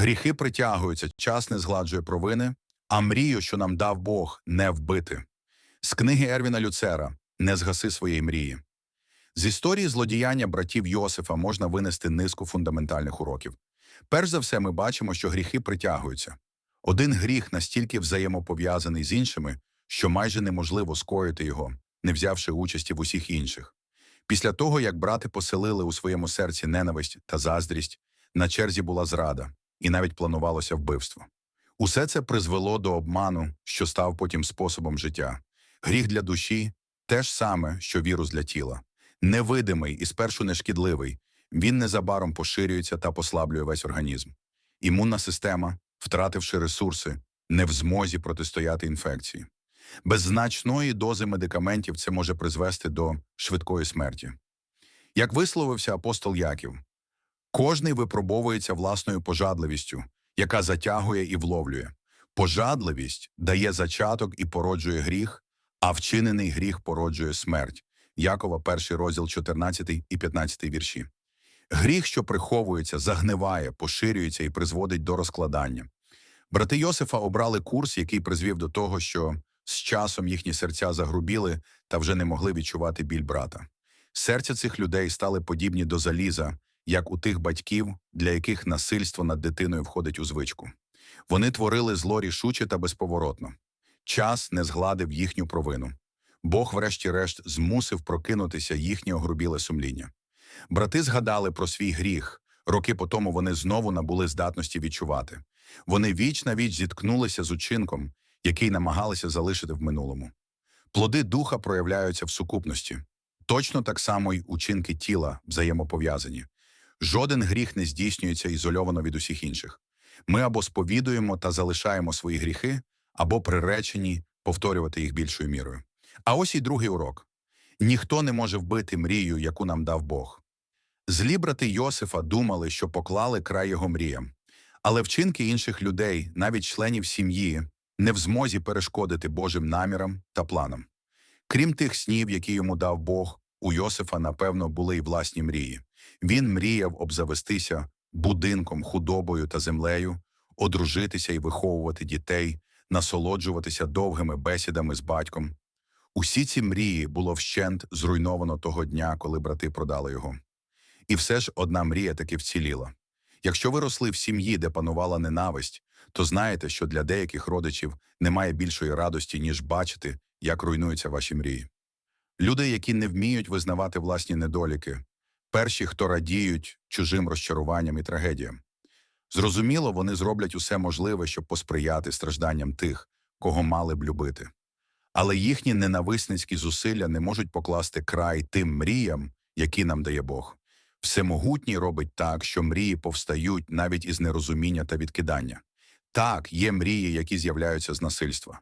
Гріхи притягуються, час не згладжує провини, а мрію, що нам дав Бог, не вбити. З книги Ервіна Люцера Не згаси своєї мрії. З історії злодіяння братів Йосифа можна винести низку фундаментальних уроків. Перш за все, ми бачимо, що гріхи притягуються. Один гріх настільки взаємопов'язаний з іншими, що майже неможливо скоїти його, не взявши участі в усіх інших. Після того, як брати поселили у своєму серці ненависть та заздрість, на черзі була зрада, і навіть планувалося вбивство. Усе це призвело до обману, що став потім способом життя. Гріх для душі те ж саме, що вірус для тіла. Невидимий і спершу нешкідливий, він незабаром поширюється та послаблює весь організм. Імунна система, втративши ресурси, не в змозі протистояти інфекції. Без значної дози медикаментів це може призвести до швидкої смерті. Як висловився апостол Яків, кожний випробовується власною пожадливістю, яка затягує і вловлює. Пожадливість дає зачаток і породжує гріх, а вчинений гріх породжує смерть. Якова, перший розділ 14 і 15 вірші. Гріх, що приховується, загниває, поширюється і призводить до розкладання. Брати Йосифа обрали курс, який призвів до того, що з часом їхні серця загрубіли та вже не могли відчувати біль брата. Серця цих людей стали подібні до заліза, як у тих батьків, для яких насильство над дитиною входить у звичку. Вони творили зло рішуче та безповоротно. Час не згладив їхню провину. Бог, врешті-решт, змусив прокинутися їхнє огрубіле сумління. Брати згадали про свій гріх. Роки по тому вони знову набули здатності відчувати. Вони віч на віч зіткнулися з учинком, який намагалися залишити в минулому. Плоди духа проявляються в сукупності. Точно так само й учинки тіла взаємопов'язані. Жоден гріх не здійснюється ізольовано від усіх інших. Ми або сповідуємо та залишаємо свої гріхи, або приречені повторювати їх більшою мірою. А ось і другий урок. Ніхто не може вбити мрію, яку нам дав Бог. Злі брати Йосифа думали, що поклали край його мріям. Але вчинки інших людей, навіть членів сім'ї, не в змозі перешкодити Божим намірам та планам. Крім тих снів, які йому дав Бог, у Йосифа, напевно, були й власні мрії. Він мріяв обзавестися будинком, худобою та землею, одружитися і виховувати дітей, насолоджуватися довгими бесідами з батьком. Усі ці мрії було вщент зруйновано того дня, коли брати продали його. І все ж одна мрія таки вціліла. Якщо ви росли в сім'ї, де панувала ненависть, то знаєте, що для деяких родичів немає більшої радості, ніж бачити, як руйнуються ваші мрії. Люди, які не вміють визнавати власні недоліки, перші, хто радіють чужим розчаруванням і трагедіям. Зрозуміло, вони зроблять усе можливе, щоб посприяти стражданням тих, кого мали б любити. Але їхні ненависницькі зусилля не можуть покласти край тим мріям, які нам дає Бог. Всемогутній робить так, що мрії повстають навіть із нерозуміння та відкидання. Так, є мрії, які з'являються з насильства.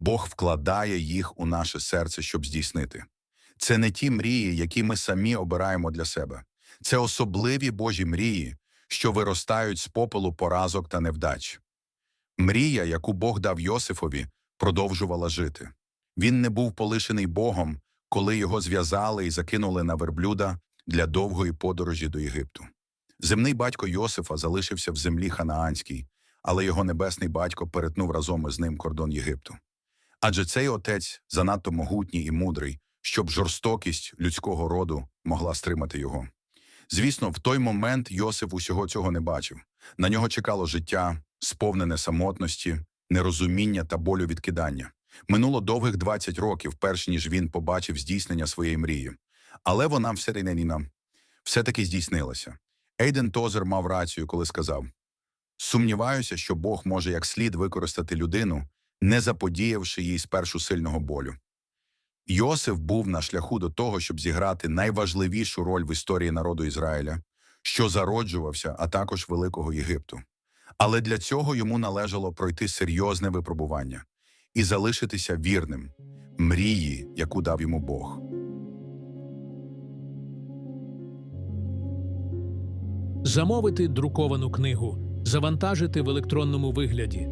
Бог вкладає їх у наше серце, щоб здійснити. Це не ті мрії, які ми самі обираємо для себе. Це особливі Божі мрії, що виростають з попелу поразок та невдач. Мрія, яку Бог дав Йосифові, продовжувала жити. Він не був полишений Богом, коли його зв'язали і закинули на верблюда для довгої подорожі до Єгипту. Земний батько Йосифа залишився в землі ханаанській, але його небесний батько перетнув разом із ним кордон Єгипту. Адже цей отець занадто могутній і мудрий, щоб жорстокість людського роду могла стримати його. Звісно, в той момент Йосиф усього цього не бачив. На нього чекало життя, сповнене самотності, нерозуміння та болю відкидання. Минуло довгих 20 років, перш ніж він побачив здійснення своєї мрії. Але вона всередині все-таки здійснилася. Ейден Тозер мав рацію, коли сказав: Сумніваюся, що Бог може як слід використати людину, не заподіявши їй спершу сильного болю. Йосиф був на шляху до того, щоб зіграти найважливішу роль в історії народу Ізраїля, що зароджувався, а також Великого Єгипту. Але для цього йому належало пройти серйозне випробування і залишитися вірним мрії, яку дав йому Бог. Замовити друковану книгу, завантажити в електронному вигляді,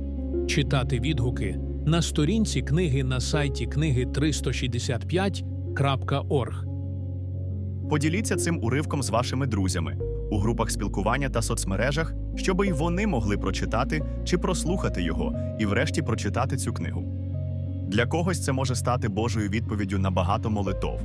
читати відгуки на сторінці книги на сайті книги 365.org. Поділіться цим уривком з вашими друзями. у групах спілкування та соцмережах, щоб і вони могли прочитати чи прослухати його, і врешті прочитати цю книгу. Для когось це може стати Божою відповіддю на багато молитов,